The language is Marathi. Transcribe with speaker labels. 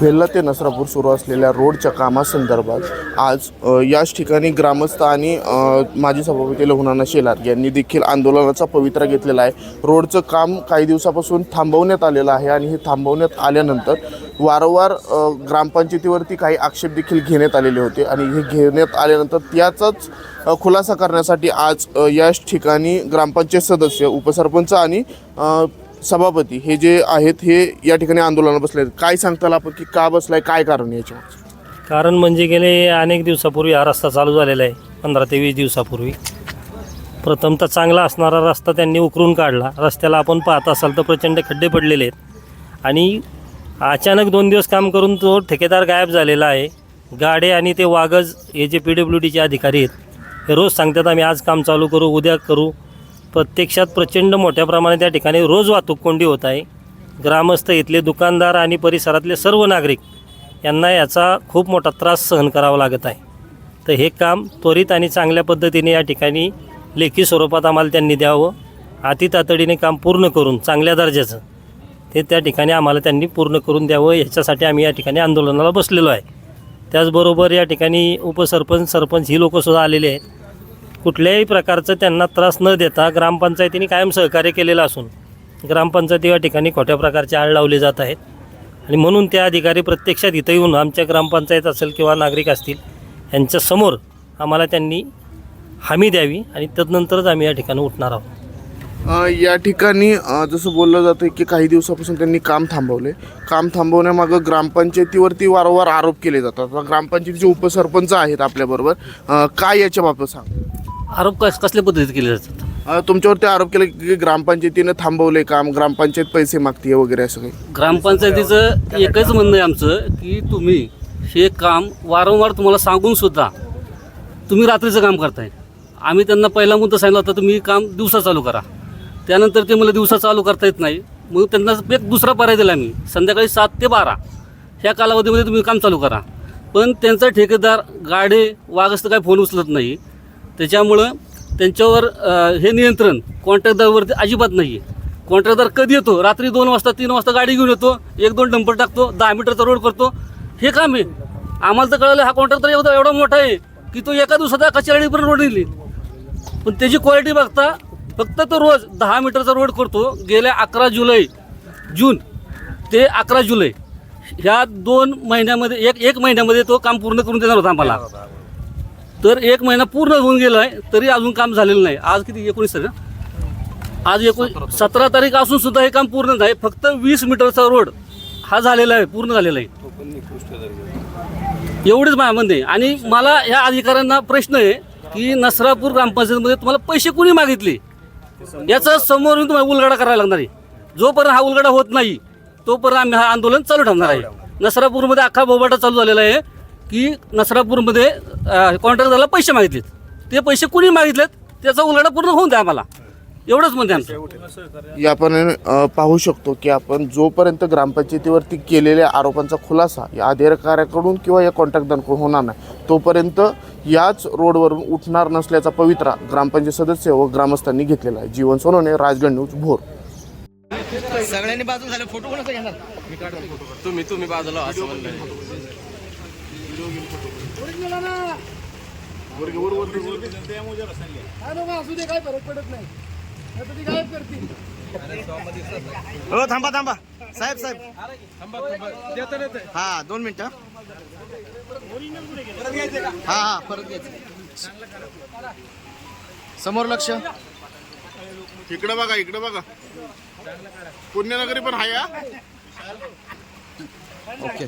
Speaker 1: वेल्ला ते नसरापूर सुरू असलेल्या रोडच्या कामासंदर्भात आज याच ठिकाणी ग्रामस्थ आणि माजी सभापती लघुनाना शेलार यांनी देखील आंदोलनाचा पवित्रा घेतलेला आहे. रोडचं काम काही दिवसापासून थांबवण्यात आलेलं आहे आणि हे थांबवण्यात आल्यानंतर वारंवार ग्रामपंचायतीवरती काही आक्षेप देखील घेण्यात आलेले होते आणि हे घेण्यात आल्यानंतर त्याचाच खुलासा करण्यासाठी आज याच ठिकाणी ग्रामपंचायत सदस्य उपसरपंच आणि सभापती हे जे आहेत हे या ठिकाणी आंदोलनाला बसले आहेत. काय सांगताल आपण की का बसलाय? काय कारण याच्यावर?
Speaker 2: कारण म्हणजे गेले अनेक दिवसापूर्वी हा रस्ता चालू झालेला आहे पंधरा ते वीस दिवसापूर्वी. प्रथमतः चांगला असणारा रस्ता त्यांनी उकरून काढला. रस्त्याला आपण पाहत असाल तर प्रचंड खड्डे पडलेले आहेत. आणि अचानक दोन दिवस काम करून तो ठेकेदार गायब झालेला आहे. गाडे आणि ते वागज हे जे पी डब्ल्यू डीचे अधिकारी आहेत हे रोज सांगतात आम्ही आज काम चालू करू उद्या करू. प्रत्यक्षात प्रचंड मोठ्या प्रमाणात त्या ठिकाणी रोज वाहतूक कोंडी होत आहे. ग्रामस्थ इथले दुकानदार आणि परिसरातले सर्व नागरिक यांना याचा खूप मोठा त्रास सहन करावा लागत आहे. तर हे काम त्वरित आणि चांगल्या पद्धतीने या ठिकाणी लेखी स्वरूपात आम्हाला त्यांनी द्यावं. अति तातडीने काम पूर्ण करून चांगल्या दर्जाचं ते त्या ठिकाणी आम्हाला त्यांनी पूर्ण करून द्यावं. याच्यासाठी आम्ही या ठिकाणी आंदोलनाला बसलेलो आहे. त्याचबरोबर या ठिकाणी उपसरपंच सरपंच ही लोकंसुद्धा आलेले आहेत. कुठल्याही प्रकारचं त्यांना त्रास न देता ग्रामपंचायतीने कायम सहकार्य केलेलं असून ग्रामपंचायती या ठिकाणी खोट्या प्रकारचे आळ लावले जात आहेत. आणि म्हणून त्या अधिकारी प्रत्यक्षात इथं येऊन आमच्या ग्रामपंचायत असेल किंवा नागरिक असतील यांच्यासमोर आम्हाला त्यांनी हमी द्यावी आणि तदनंतरच आम्ही या ठिकाणी उठणार आहोत.
Speaker 1: या ठिकाणी जसं बोललं जातं की काही दिवसापासून त्यांनी काम थांबवले. काम थांबवण्यामागं ग्रामपंचायतीवरती वारंवार आरोप केले जातात. ग्रामपंचायतीचे उपसरपंच आहेत आपल्याबरोबर. काय याच्या बाबत सांग?
Speaker 3: आरोप कस कसल्या पद्धतीत केले जातात?
Speaker 1: अ, तुमच्यावरती आरोप केले की ग्रामपंचायतीनं थांबवले काम ग्रामपंचायत पैसे मागते वगैरे असं काही?
Speaker 3: ग्रामपंचायतीचं एकच म्हणणं आहे आमचं की तुम्ही हे काम वारंवार तुम्हाला सांगून सुद्धा तुम्ही रात्रीचं काम करताय. आम्ही त्यांना पहिला मुद्दा सांगितला होता तुम्ही काम दिवसा चालू करा. त्यानंतर ते मला दिवसा चालू करता येत नाही. मग त्यांना एक दुसरा पर्याय दिला मी संध्याकाळी सात ते बारा. ह्या कालावधीमध्ये तुम्ही काम चालू करा. पण त्यांचा ठेकेदार गाडे वागस्त काय फोन उचलत नाही. त्याच्यामुळं त्यांच्यावर हे नियंत्रण कॉन्ट्रॅक्टदारवरती अजिबात नाही आहे कॉन्ट्रॅक्टदार कधी येतो? रात्री दोन वाजता तीन वाजता गाडी घेऊन येतो एक दोन डंपर टाकतो दहा मीटरचा रोड करतो. हे काम आहे. आम्हाला तर कळलं हा कॉन्ट्रॅक्टर एवढा एवढा मोठा आहे की तो एका दिवसात कचराडीपर्यंत रोड नेली पण त्याची क्वालिटी बघता फक्त तो रोज दहा मीटरचा रोड करतो. गेल्या अकरा जुलै जून ते अकरा जुलै. ह्या दोन महिन्यामध्ये एक एक महिन्यामध्ये तो काम पूर्ण करून देणार होता आम्हाला. तर एक महिना पूर्ण होऊन गेला आहे तरी अजून काम झालेलं नाही. आज किती? एकोणीस तारीख ना? आज एकोण सतरा तारीख. असून सुद्धा हे काम पूर्ण नाही. फक्त वीस मीटरचा रोड हा झालेला आहे पूर्ण झालेला आहे. एवढीच माझ्या म्हणते. आणि मला ह्या अधिकाऱ्यांना प्रश्न आहे की नसरापूर ग्रामपंचायतीमध्ये तुम्हाला पैसे कुणी मागितले? याचा समोर येऊन तुम्हाला उलगडा करायला लागणार आहे. जोपर्यंत हा उलगडा होत नाही तोपर्यंत आम्ही हा आंदोलन चालू ठेवणार आहे. नसरापूरमध्ये अख्खा बोबाटा चालू झालेला आहे की नसरापूरमध्ये कॉन्ट्रॅक्टरला पैसे मागितलेत. ते पैसे कुणी मागितलेत त्याचा उलगडा पूर्ण होऊन द्या आम्हाला. एवढंच म्हणते आमचं.
Speaker 1: या आपण पाहू शकतो की आपण जोपर्यंत ग्रामपंचायतीवरती केलेल्या आरोपांचा खुलासा या अधिकाऱ्याकडून किंवा या कॉन्ट्रॅक्टदाराकडून होणार नाही तोपर्यंत याच रोडवरून उठणार नसल्याचा पवित्रा ग्रामपंचायत सदस्य व ग्रामस्थांनी घेतलेला आहे. जीवन सोनवणे राजगड न्यूज भोर.
Speaker 4: सगळ्यांनी बाजूला झाले. फोटो कोणाचा घेणार?
Speaker 5: तुम्ही तुम्ही बाजूला असं म्हणलं
Speaker 4: असू दे काय फरक पडत नाही ती गायब करतील
Speaker 6: हो थांबा थांबा. साहेब साहेब. हा दोन मिनिटं. हा हा परत घ्यायचं. समोर लक्ष.
Speaker 1: इकडं बघा इकडं बघा. पुण्यनगरी पण आहे
Speaker 6: ओके.